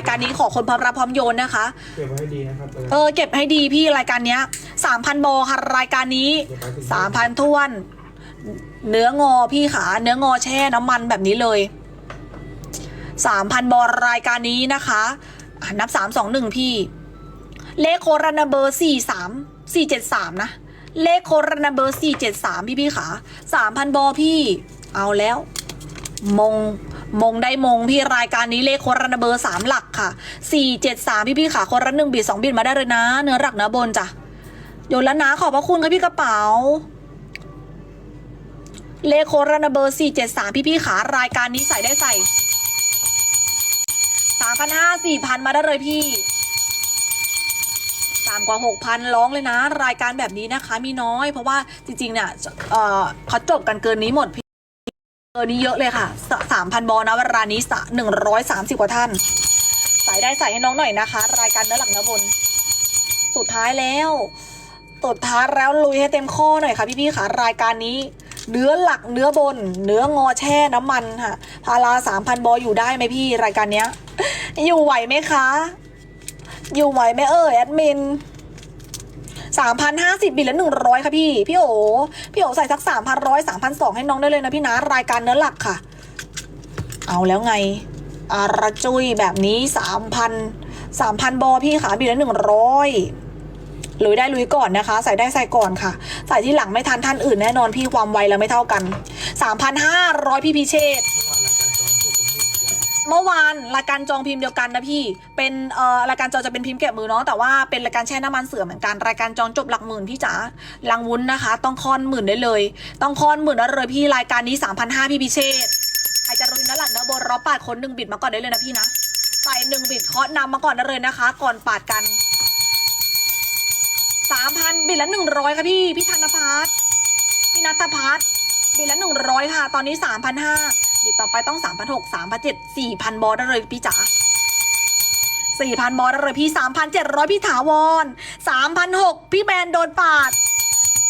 ายการนี้ขอคนพร้อมรับพร้อมโยนนะคะ เก็บไว้ให้ดีนะครับเออเก็บให้ดีพี่รายการเนี้ยสามพันโบค่ะรายการนี้สามพันทวน เนื้องอพี่ขาเนื้องอแช่น้ำมันแบบนี้เลยสามพันบอรายการนี้นะคะอะนับสามสองหนึ่งพี่ เลขโครันเบอร์สี่สามสี่เจ็ดสามนะ เลขโครันเบอร์สี่เจ็ดสามพี่พี่ขาสามพันบอพี่ เอาแล้ว มง มงได้มงพี่รายการนี้เลขโครันเบอร์สามหลักค่ะสี่เจ็ดสามพี่พี่ขาคนละหนึ่งบีดสองบิดมาได้เลยนะ เนื้อหลักเนื้อบนจ้ะโยนแล้วนะขอบพระคุณค่ะพี่กระเป๋า เลขโครันเบอร์สี่เจ็ดสามพี่พี่ขารายการนี้ใส่ได้ใส่สามพันห้าสี่พันมาได้เลยพี่สามกว่าหกพันร้องเลยนะ รายการแบบนี้นะคะมีน้อย เพราะว่าจริงๆเนี่ยเออเขาจบกันเกินนี้หมดพี่เกินนี้เยอะเลยค่ะ สามพันบอลนะเวลานี้หนึ่งร้อยสามสิบกว่าท่านใส่ได้ใส่ให้น้องหน่อยนะคะ รายการเนื้อหลักเนื้อบน สุดท้ายแล้วสุดท้ายแล้วลุยให้เต็มข้อหน่อยค่ะพี่ๆค่ะรายการนี้เนื้อหลักเนื้อบน เนื้องอแช่น้ำมันค่ะ พาราสามพันบออยู่ได้ไหมพี่รายการเนี้ย อยู่ไหวไหมคะ อยู่ไหวไหมเอ่ยแอดมินสามพันห้าสิบบิตละหนึ่งร้อยค่ะพี่ พี่โอพี่โอใส่สักสามพันร้อยสามพันสองให้น้องได้เลยนะพี่นะ รายการเนื้อหลักค่ะ เอาแล้วไงอาราจุยแบบนี้สามพันสามพันบอพี่ขาบิตละหนึ่งร้อยลุยได้ลุยก่อนนะคะ ใส่ได้ใส่ก่อนค่ะ ใส่ที่หลังไม่ทันท่านอื่นแน่นอนพี่ความไวเราไม่เท่ากัน3,500พี่พิเชษเมื่อวานรายการจองเป็นหมื่นเมื่อวานรายการจองพิมพ์เดียวกันนะพี่ เป็นเอ่อรายการจองจะเป็นพิมพ์แกะมือเนาะแต่ว่าเป็นรายการแช่น้ำมันเสือเหมือนกันรายการจองจบหลักหมื่นพี่จ๋าลังวุ้นนะคะ ต้องคอนหมื่นได้เลย ต้องคอนหมื่นได้เลยพี่รายการนี้3,500พี่พิเชษ รจะรุยนะหลังเนื้อบนรอปาดคนหนึ่งบิดมาก่อนได้เลยนะพี่นะใส่หนึ่งบิดเคาะนำมาก่อนได้เลยนะคะ ก่อนปาดกันสามพันบิดละหนึ่งร้อยค่ะพี่พี่ธนพัฒน์พี่นัทพัฒน์บิดละหนึ่งร้อยค่ะ ตอนนี้สามพันห้าบิดต่อไปต้องสามพันหกสามพันเจ็ดสี่พันบอลได้เลยพี่จ๋าสี่พันบอลได้เลยพี่สามพันเจ็ดร้อยพี่ถาวรสามพันหกพี่แมนโดนปาด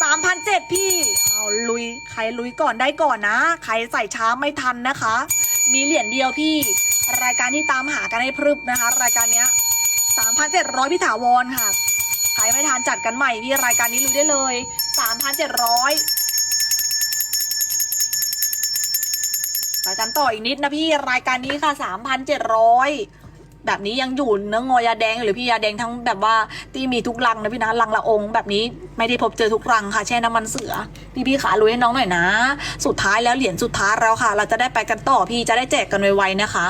สามพันเจ็ดพี่ เอาลุย ใครลุยก่อนได้ก่อนนะ ใครใส่ช้าไม่ทันนะคะ มีเหรียญเดียวพี่ รายการที่ตามหากันให้พรึบนะคะ รายการเนี้ยสามพันเจ็ดร้อยพี่ถาวรค่ะ ใครไม่ทานจัดกันใหม่พี่รายการนี้รู้ได้เลยสามพันเจ็ดร้อยรายการต่ออีกนิดนะพี่รายการนี้ค่ะสามพันเจ็ดร้อย แบบนี้ยังอยู่เนื้องอยาแดง หรือพี่ยาแดงทั้งแบบว่าที่มีทุกรังนะพี่นะรังละองแบบนี้ไม่ได้พบเจอทุกรังค่ะแช่น้ำมันเสือพี่พี่ขาลุยให้น้องหน่อยนะ สุดท้ายแล้วเหรียญสุดท้ายแล้วค่ะ เราจะได้ไปกันต่อพี่จะได้แจกกันไวๆนะคะ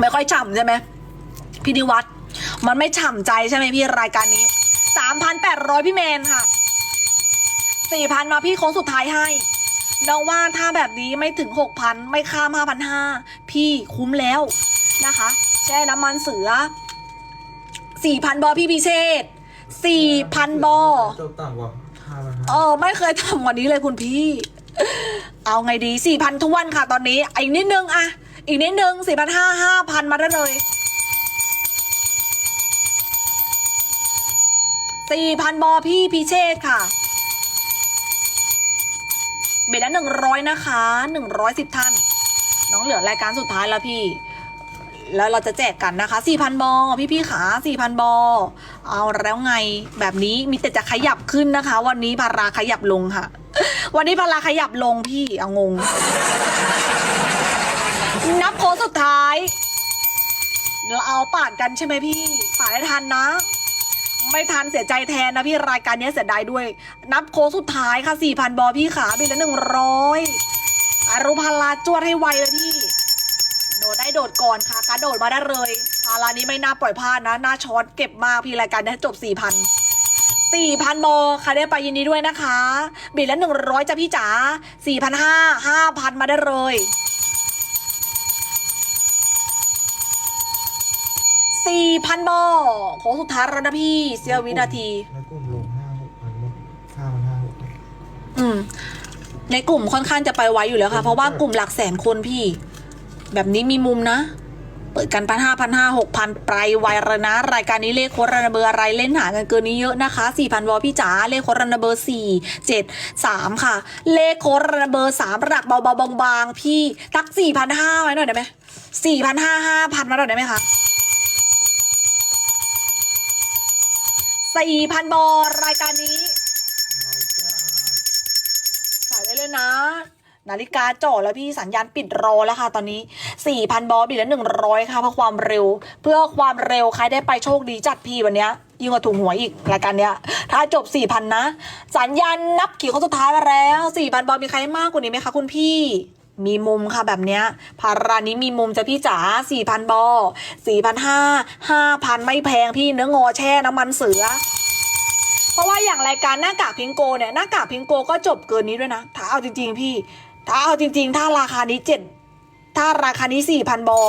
ไม่ค่อยฉ่ำใช่ไหมพี่นิวัตมันไม่ฉ่ำใจใช่ไหมพี่รายการนี้สามพันแปดร้อยพี่แมนค่ะสี่พันมาพี่โค้งสุดท้ายให้ น้องว่าถ้าแบบนี้ไม่ถึงหกพันไม่ข้ามห้าพันห้าพี่คุ้มแล้วนะคะ แช่น้ำมันเสือสี่พันบอพี่พิเชษสี่พันบอจบต่ำกว่าห้าพันเออไม่เคยทำกว่านี้เลยคุณพี่ เอาไงดีสี่พันทวนค่ะตอนนี้อีกนิดนึงอะอีกนิดนึงสี่พันห้าห้าพันมาได้เลยสี่พันบอพี่พิเชษค่ะ เบ็ดละหนึ่งร้อยนะคะหนึ่งร้อยสิบท่าน น้องเหลือรายการสุดท้ายแล้วพี่ แล้วเราจะแจกกันนะคะสี่พันบอพี่พี่ขาสี่พันบอเอาแล้วไงแบบนี้มีแต่จะขยับขึ้นนะคะ วันนี้พาราขยับลงค่ะ วันนี้พาราขยับลงพี่เอางง นับโค้งสุดท้ายเราเอาปาดกันใช่ไหมพี่ปาดได้ทันนะ ไม่ทันเสียใจแทนนะพี่รายการนี้เสียดายด้วย นับโค้งสุดท้ายค่ะสี่พันบอพี่ขาบินละหนึ่งร้อยอารุพาราจวดให้ไวเลยพี่ โดดได้โดดก่อนค่ะ การโดดมาได้เลยพารานี้ไม่น่าปล่อยพลาดนะน้าช็อตเก็บมากพี่รายการนี้จบสี่พันสี่พันโมใครได้ไปยินดีด้วยนะคะ บิดละหนึ่งร้อยจ้ะพี่จ๋าสี่พันห้าห้าพันมาได้เลย สี่พันโมโค้งสุดท้ายแล้วนะพี่ เสี้ยววินาที ในกลุ่มลงห้าหกพันบ้างห้าพันห้าหกพันอืม ในกลุ่มค่อนข้างจะไปไวอยู่แล้วค่ะ เพราะว่ากลุ่มหลักแสนคนพี่ แบบนี้มีมุมนะ เปิดกันพันห้าพันห้าหกพันไปไวเลยนะ รายการนี้เลขโค้ดรันเบอร์อะไรเล่นหากันเกินนี้เยอะนะคะสี่พันวอพี่จ๋าเลขโค้ดรันเบอร์สี่เจ็ดสามค่ะ เลขโค้ดรันเบอร์สามหลักเบาๆบางๆพี่ทักสี่พันห้าไว้หน่อยได้ไหมสี่พันห้าห้าพันมาหน่อยได้ไหมคะ สี่พันบอรายการนี้น้อยจ้าขายได้เลยนะ นาฬิกาจ่อแล้วพี่สัญญาณปิดรอแล้วค่ะตอนนี้ 4,000 บอลบิดละ100 ค่ะเพื่อความเร็ว เพื่อความเร็วใครได้ไปโชคดีจัดพี่วันเนี้ยยิ่งกว่าถูกหวยอีกรายการเนี้ย ถ้าจบ 4,000 นะ สัญญาณนับกี่คนสุดท้ายมาแล้ว 4,000 บอลมีใครมากกว่านี้ไหมคะคุณพี่ มีมุมค่ะแบบเนี้ยพารานี้มีมุมจะพี่จ๋า4,000บอล4,500 5,000ไม่แพงพี่เนื้องอแช่น้ำมันเสือ เพราะว่าอย่างรายการหน้ากากพิงโกเนี่ยหน้ากากพิงโกก็จบเกินนี้ด้วยนะถ้าเอาจริง ๆ พี่ ถ้าเอาจริง ๆ ถ้าราคานี้เจ็ดถ้าราคานี้สี่พันบอ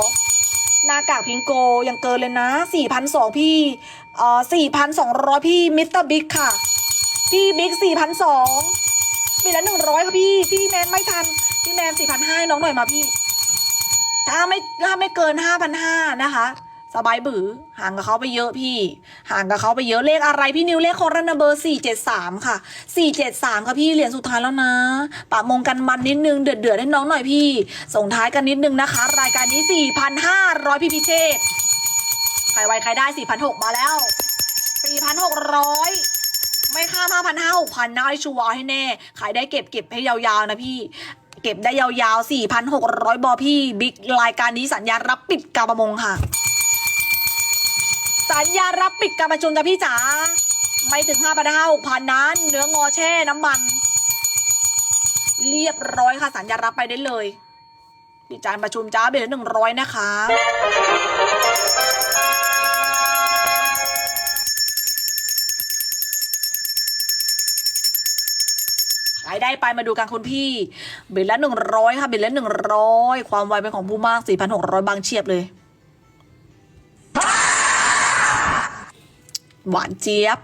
หน้ากากพิงโกยังเกินเลยนะสี่พันสองพี่เอ่อสี่พันสองร้อยพี่มิสเตอร์บิ๊กค่ะ พี่บิ๊กสี่พันสอง ปีละหนึ่งร้อยค่ะพี่พี่แมนไม่ทันพี่แมนสี่พันห้าน้องหน่อยมาพี่ ถ้าไม่ถ้าไม่เกินห้าพันห้านะคะสบายบือห่างกับเขาไปเยอะพี่ ห่างกับเขาไปเยอะเลขอะไรพี่นิวเลขโครันเบอร์สี่เจ็ดสามค่ะสี่เจ็ดสามค่ะพี่เหรียญสุดท้ายแล้วนะปะมงกันมันนิดนึงเดือดเดือดให้น้องหน่อยพี่ ส่งท้ายกันนิดนึงนะคะ รายการนี้สี่พันห้าร้อยพี่พิเชษใครไวใครได้สี่พันหกมาแล้วสี่พันหกร้อย ไม่ข้ามห้าพันห้าหกพันนะไอชัวร์ให้แน่ ขายได้เก็บเก็บให้ยาวๆนะพี่ เก็บได้ยาวๆ 4,600 บอพี่บิ๊กรายการนี้สัญญารับปิดการประมงค่ะ สัญญารับปิดการประชุมจ้ะพี่จ๋าไม่ถึง5 5 0 0 6,000นั้น เนื้องอแช่น้ำมัน เรียบร้อยค่ะสัญญารับไปได้เลยปิดจานประชุมจ้าเบลหนึ่งร้อยนะคะ ได้ไปมาดูกันคุณพี่ เบ็ดละหนึ่งร้อยค่ะ เบ็ดละหนึ่งร้อยความไวเป็นของผู้มากสี่พันหกร้อยบางเฉียบเลย หวานเจี๊ยบ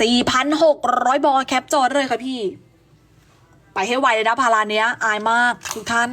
สี่พันหกร้อยบอแคปจอดเลยค่ะพี่ ไปให้ไวเลยนะพาราเนี้ย อายมากทุกท่าน